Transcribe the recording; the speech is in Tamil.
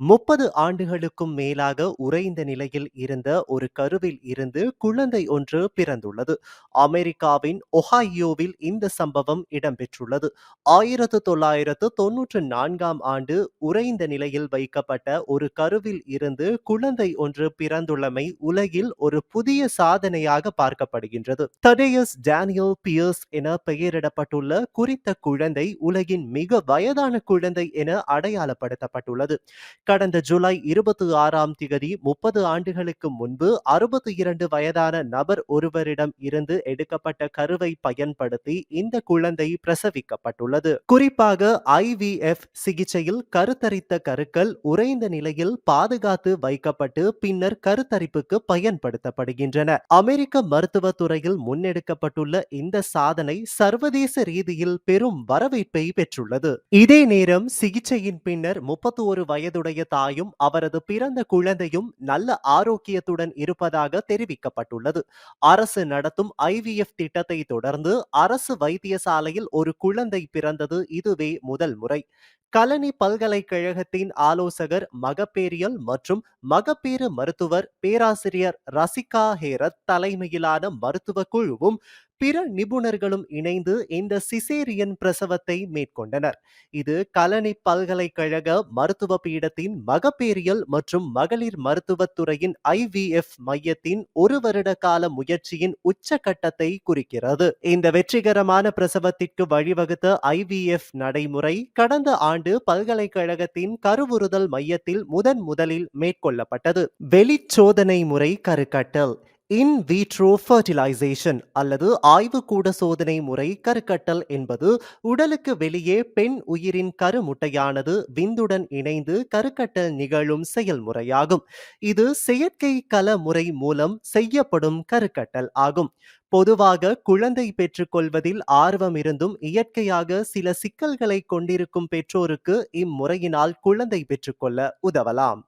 முப்பது ஆண்டுகளுக்கும் மேலாக உறைந்த நிலையில் இருந்த ஒரு கருவில் இருந்து குழந்தை ஒன்று பிறந்துள்ளது. அமெரிக்காவின் ஒஹாயோவில் இந்த சம்பவம் இடம்பெற்றுள்ளது. ஆயிரத்து தொள்ளாயிரத்து தொன்னூற்று நான்காம் ஆண்டு உறைந்த நிலையில் வைக்கப்பட்ட ஒரு கருவில் இருந்து குழந்தை ஒன்று பிறந்துள்ளமை உலகில் ஒரு புதிய சாதனையாக பார்க்கப்படுகின்றது. தடேயஸ் டேனியல் பியர்ஸ் என பெயரிடப்பட்டுள்ள குறித்த குழந்தை உலகின் மிக வயதான குழந்தை என அடையாளப்படுத்தப்பட்டுள்ளது. கடந்த ஜூலை இருபத்தி ஆறாம் திகதி முப்பது ஆண்டுகளுக்கு முன்பு அறுபத்தி இரண்டு வயதான நபர் ஒருவரிடம் இருந்து எடுக்கப்பட்ட கருவை பயன்படுத்தி இந்த குழந்தை பிரசவிக்கப்பட்டுள்ளது. குறிப்பாக ஐவிஎஃப் சிகிச்சையில் கருத்தரித்த கருக்கள் உறைந்த நிலையில் பாதுகாத்து வைக்கப்பட்டு பின்னர் கருத்தரிப்புக்கு பயன்படுத்தப்படுகின்றன. அமெரிக்க மருத்துவ துறையில் முன்னெடுக்கப்பட்டுள்ள இந்த சாதனை சர்வதேச ரீதியில் பெரும் வரவேற்பை பெற்றுள்ளது. இதே நேரம் சிகிச்சையின் பின்னர் முப்பத்தி ஒரு வயதுடைய தாயும் அவரது பிறந்த குழந்தையும் நல்ல ஆரோக்கியத்துடன் இருப்பதாக தெரிவிக்கப்பட்டுள்ளது. அரசு நடத்தும் ஐவிஎஃப் திட்டத்தை தொடர்ந்து அரசு வைத்தியசாலையில் ஒரு குழந்தை பிறந்தது இதுவே முதல் முறை. கலனி பல்கலைக்கழகத்தின் ஆலோசகர் மகப்பேரியல் மற்றும் மகப்பேறு மருத்துவர் பேராசிரியர் ரசிகா ஹேரத் தலைமையிலான மருத்துவ குழுவும் பிற நிபுணர்களும் இணைந்து இந்த சிசேரியன் பிரசவத்தை மேற்கொண்டனர். இது கலனி பல்கலைக்கழக மருத்துவ பீடத்தின் மகப்பேரியல் மற்றும் மகளிர் மருத்துவத்துறையின் ஐவிஎஃப் மையத்தின் ஒரு வருட கால முயற்சியின் உச்சகட்டத்தை குறிக்கிறது. இந்த வெற்றிகரமான பிரசவத்திற்கு வழிவகுத்த ஐவிஎஃப் நடைமுறை கடந்த ஆண்டு பல்கலைக்கழகத்தின் கருவுறுதல் மையத்தில் முதன் முதலில் மேற்கொள்ளப்பட்டது. வெளிச்சோதனை முறை கருக்கட்டல். இன் வீட்ரோ ஃபர்டிலைசேஷன் அல்லது ஆய்வுக்கூட சோதனை முறை கருக்கட்டல் என்பது உடலுக்கு வெளியே பெண் உயிரின் கருமுட்டையானது விந்துடன் இணைந்து கருக்கட்டல் நிகழும் செயல்முறையாகும். இது செயற்கை கல முறை மூலம் செய்யப்படும் கருக்கட்டல் ஆகும். பொதுவாக குழந்தை பெற்றுக்கொள்வதில் ஆர்வம் இருந்தும் இயற்கையாக சில சிக்கல்களை கொண்டிருக்கும் பெற்றோருக்கு இம்முறையினால் குழந்தை பெற்றுக்கொள்ள உதவலாம்.